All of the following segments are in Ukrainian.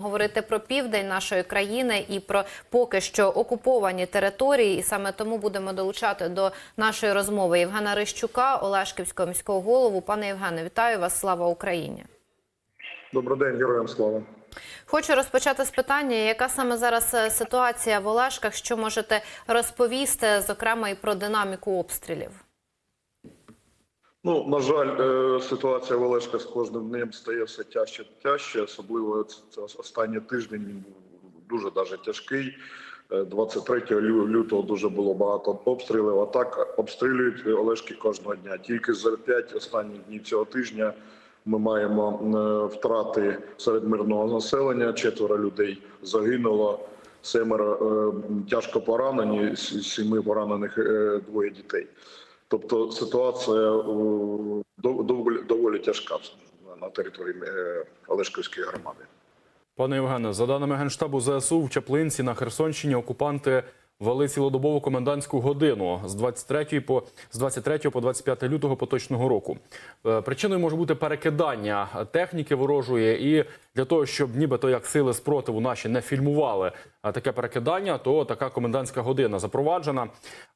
Говорити про південь нашої країни і про поки що окуповані території, і саме тому будемо долучати до нашої розмови Євгена Рищука, Олешківського міського голову. Пане Євгене, вітаю вас! Слава Україні! Добрий день, героям слава. Хочу розпочати з питання, яка саме зараз е, ситуація в Олешках, що можете розповісти, зокрема і про динаміку обстрілів. Ну, на жаль, е, ситуація в Олешка з кожним днем стає все тяжче та тяжче. Особливо це, останній тиждень він був дуже даже тяжкий. Е, 23 лютого дуже було багато обстрілів. А так обстрілюють Олешки кожного дня. Тільки за 5 останніх днів цього тижня ми маємо е, втрати серед мирного населення. Четверо людей загинуло. Семеро е, тяжко поранені, з сіми поранених е, двоє дітей. Тобто ситуація е, доволі, доволі тяжка на території е, Олешківської громади. Пане Євгене, за даними Генштабу ЗСУ, в Чаплинці на Херсонщині окупанти ввели цілодобову комендантську годину з 23 по з 23 по 25 лютого поточного року. Е, Причиною може бути перекидання техніки ворожої, і для того, щоб нібито як сили спротиву наші не фільмували е, таке перекидання, то така комендантська година запроваджена.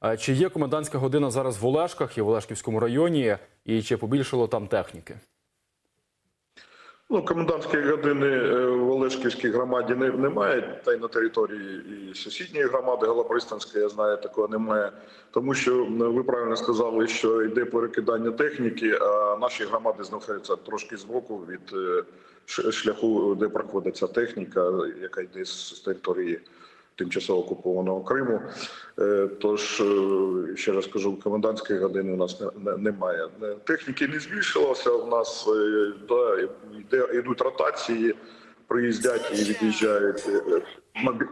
Е, Чи є комендантська година зараз в Олешках і в Олешківському районі, і чи побільшало там техніки? Ну, комендантської години е, в Олешківській громаді не, немає, та й на території і сусідньої громади Голопристанської, я знаю, такого немає. Тому що ви правильно сказали, що йде перекидання техніки, а наші громади знаходяться трошки збоку від е, шляху, де проходиться техніка, яка йде з території тимчасово окупованого Криму. Е, Тож, е, ще раз кажу, комендантської години у нас не, не- немає. Е, Техніки не збільшилося. У нас да, йде, йдуть ротації, приїздять і від'їжджають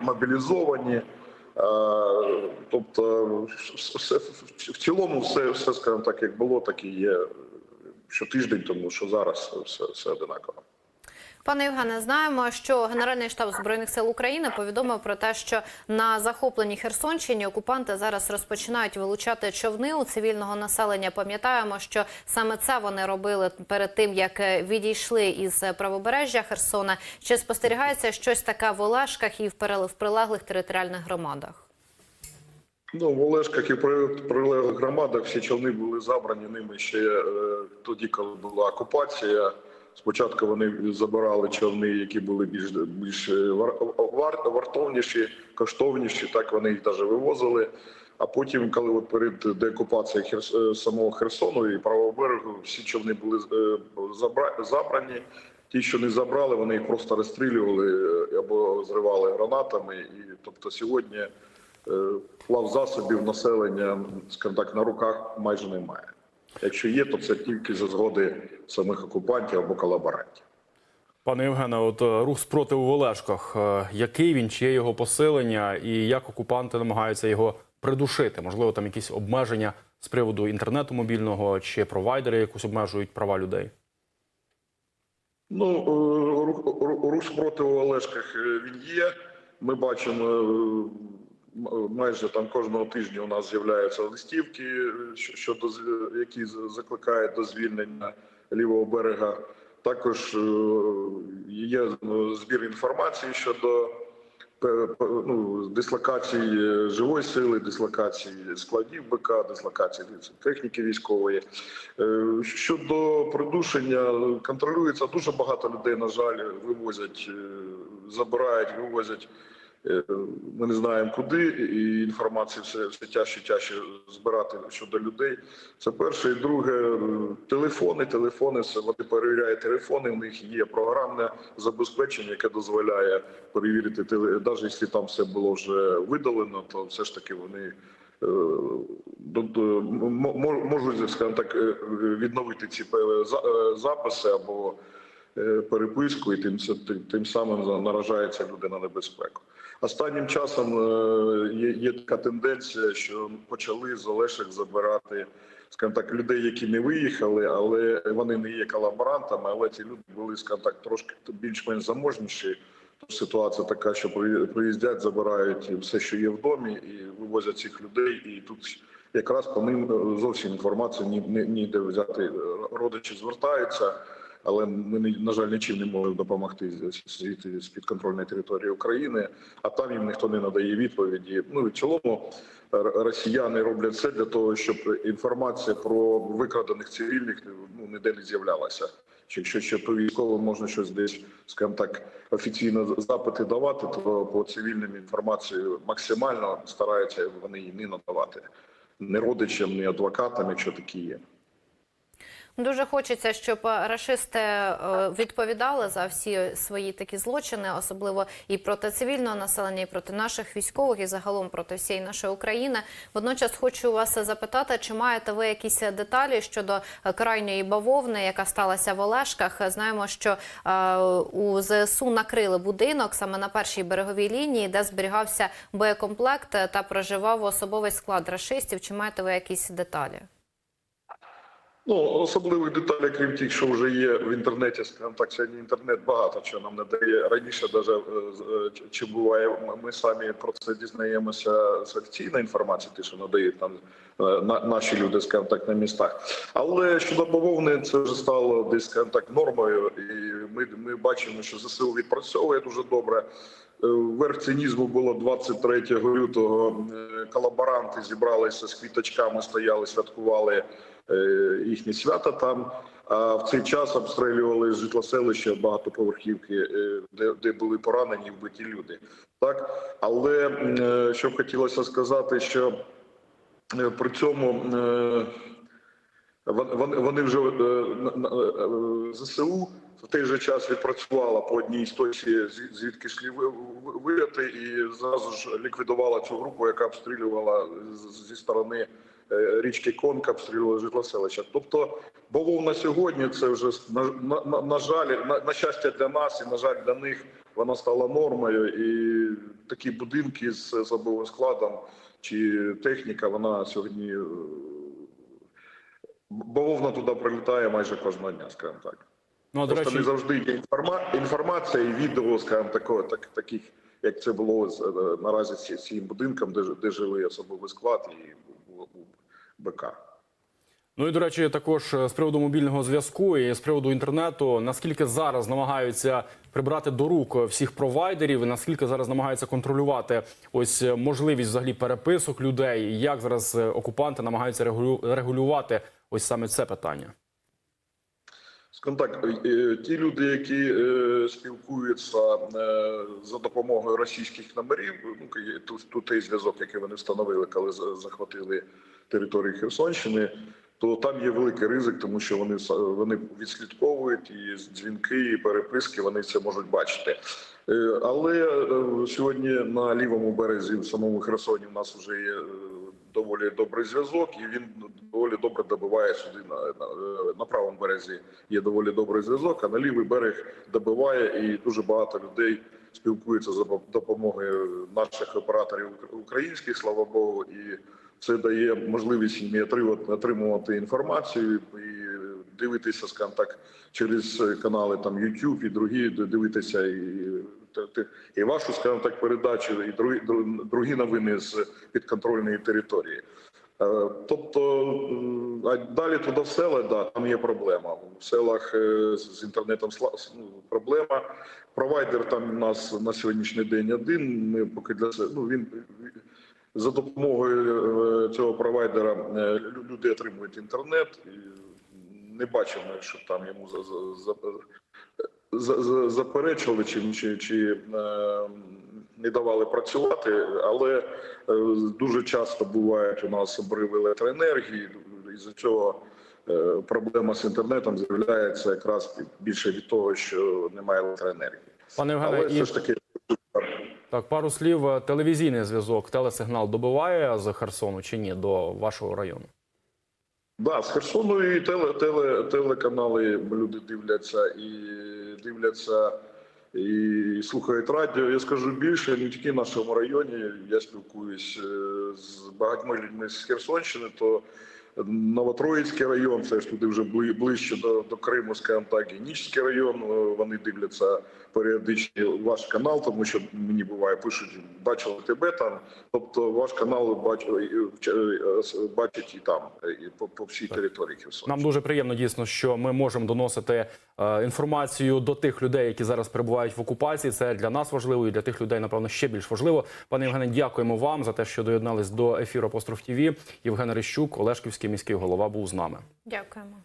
мобілізовані. Тобто, все, в цілому, все, все, скажімо так, як було, так і є щотиждень, тому що зараз все, все одинаково. Пане Євгене, знаємо, що Генеральний штаб збройних сил України повідомив про те, що на захопленій Херсонщині окупанти зараз розпочинають вилучати човни у цивільного населення. Пам'ятаємо, що саме це вони робили перед тим, як е, відійшли із правобережжя Херсона. Чи спостерігається щось таке в Олешках і в прилеглих територіальних громадах? Ну, в Олешках і при прилеглих громадах всі човни були забрані ними ще е, тоді, коли була окупація. Спочатку вони забирали човни, які були більш більш е, вар, вар, вартовніші, коштовніші. Так вони їх навіть вивозили. А потім, коли от перед деокупацією Херс, е, самого Херсону і правого берегу, всі човни були е, забра, забрані. Ті, що не забрали, вони їх просто розстрілювали або зривали гранатами. І тобто сьогодні плав засобів населення, скажімо так, на руках майже немає. Якщо є, то це тільки за згоди самих окупантів або колаборантів. Пане Євгене, от е, рух спротиву в Олешках, е, який він, чи є його посилення, і як окупанти намагаються його придушити? Можливо, там якісь обмеження з приводу інтернету мобільного чи провайдери якось обмежують права людей? Ну, е, рух, рух спротиву Олешках він є. Ми бачимо майже там кожного тижня у нас з'являються листівки, е, що- щодо з- які закликають до звільнення лівого берега. Також е, є е, збір інформації щодо ну, дислокації е, живої сили, дислокації складів БК, дислокації техніки військової. Е, Щодо придушення, контролюється дуже багато людей, на жаль, вивозять, е, забирають, вивозять. Е, Ми не знаємо куди, і інформацію все, все тяжче тяжче збирати щодо людей. Це перше. І друге, телефони. Телефони все вони перевіряють телефони. У них є програмне забезпечення, яке дозволяє перевірити теле. Навіть якщо там все було вже видалено, то все ж таки вони е, можуть, скажімо так, е, відновити ці записи або переписку, і тим, тим, самим наражається люди на небезпеку. Останнім часом е, є, є така тенденція, що почали з Олешек забирати, скажімо так, людей, які не виїхали, але вони не є колаборантами, але ці люди були, скажімо так, трошки більш-менш заможніші. Тож ситуація така, що при- приїздять, забирають все, що є в домі, і вивозять цих людей. І тут якраз по ним е, зовсім інформації ні, ні, ніде взяти. Родичі звертаються. Але ми не- на жаль нічим не можемо допомогти з підконтрольної території України. А там їм ніхто не надає відповіді. Ну в цілому росіяни роблять все для того, щоб інформація про викрадених цивільних ну ніде не з'являлася. Якщо ще по військовим можна щось десь, скажімо так, офіційно запити давати, то по цивільним інформацію максимально стараються вони її не надавати. Не родичам, ні адвокатам, якщо такі є. Дуже хочеться, щоб рашисти е, відповідали за всі свої такі злочини, особливо і проти цивільного населення, і проти наших військових, і загалом проти всієї нашої України. Водночас хочу вас запитати, чи маєте ви якісь деталі щодо е, крайньої бавовни, яка сталася в Олешках? Знаємо, що е, у ЗСУ накрили будинок саме на першій береговій лінії, де зберігався боєкомплект та проживав особовий склад рашистів. Чи маєте ви якісь деталі? Ну, особливих деталей, крім тих, що вже є в інтернеті, скажімо так, сьогодні інтернет багато чого нам не дає. Раніше, даже, е, чи буває, ми самі про це дізнаємося з офіційної інформації, ті, що надають нам е, на- наші люди, скажімо так, на містах. Але щодо бавовни, це вже стало десь, скажімо так, нормою, і ми, ми бачимо, що ЗСУ відпрацьовує дуже добре. Е, Верх цинізму було 23 лютого. Е, Колаборанти зібралися з квіточками, стояли, святкували е, їхні свята там. А в цей час обстрілювали житлоселище багатоповерхівки, е, де, де були поранені вбиті люди. Так, але е, що б хотілося сказати, що е, при цьому е, вони, вже е, е, ЗСУ в той же час відпрацювала по одній з звідки йшли ви- ви- і зразу ж ліквідувала цю групу, яка обстрілювала зі сторони е, річки Конка, обстрілювала житлоселища. Тобто бавовна сьогодні це вже на, на, на, на жаль, на, на щастя для нас і на жаль для них вона стала нормою. І такі будинки з особовим складом чи техніка, вона сьогодні е, бавовна туди прилітає майже кожного дня, скажімо так. Ну Просто речі, не завжди є інформа... інформація і відео, скажімо, такого, так, таких, як це було е, наразі з цим будинком, де, де жили особовий склад і БК. Ну і до речі, також е, з приводу мобільного зв'язку і з приводу інтернету, наскільки зараз намагаються прибрати до рук всіх провайдерів, наскільки зараз намагаються контролювати ось е, можливість взагалі переписок людей, як зараз е, окупанти намагаються регулю- регулювати ось саме це питання. Скажімо так, е, ті люди, які е, спілкуються е, за допомогою російських номерів, ну тут, той зв'язок, який вони встановили, коли захватили територію Херсонщини, то там є великий ризик, тому що вони вони відслідковують і дзвінки, і переписки, вони це можуть бачити. Е, Але е, сьогодні на лівому березі, в самому Херсоні, у нас вже є е, доволі добрий зв'язок, і він доволі добре добиває сюди на, на, на правому березі. Є доволі добрий зв'язок, а на лівий берег добиває, і дуже багато людей спілкуються за допомогою наших операторів українських, слава Богу, і це дає можливість отримувати, інформацію і дивитися, скажімо так, через канали там YouTube і другі, дивитися і, і вашу, скажімо так, передачу, і другі, другі новини з підконтрольної території. Е, Тобто, а далі туди в села, да, там є проблема. В селах е, з інтернетом ну, проблема. Провайдер там у нас на сьогоднішній день один. Ми поки для ну, він за допомогою е, цього провайдера люди отримують інтернет. І не бачимо, що там йому за, заперечували чи, чи, чи е, не давали працювати, але е, дуже часто бувають у нас обриви електроенергії. І за цього е, проблема з інтернетом з'являється якраз більше від того, що немає електроенергії. Пане Але Євгене, все ж таки так пару слів. Телевізійний зв'язок, телесигнал добиває з Херсону чи ні до вашого району? Да, з Херсону і теле, теле, телеканали люди дивляться і дивляться і слухають радіо. Я скажу більше, не тільки в нашому районі. Я спілкуюсь е, з багатьма людьми з Херсонщини, то Новотроїцький район, це ж туди вже ближче до, до Криму, скажімо так, і Нічський район. е, Вони дивляться періодичні ваш канал, тому що мені буває пишуть, бачили тебе там. Тобто ваш канал бач, е, бачить і там, і по, по всій території Херсона. Нам дуже приємно дійсно, що ми можемо доносити е, інформацію до тих людей, які зараз перебувають в окупації. Це для нас важливо і для тих людей, напевно, ще більш важливо. Пане Євгене, дякуємо вам за те, що доєднались до ефіру Апостроф ТІВІ. Євген Рищук, Олешківський міський голова, був з нами. Дякуємо.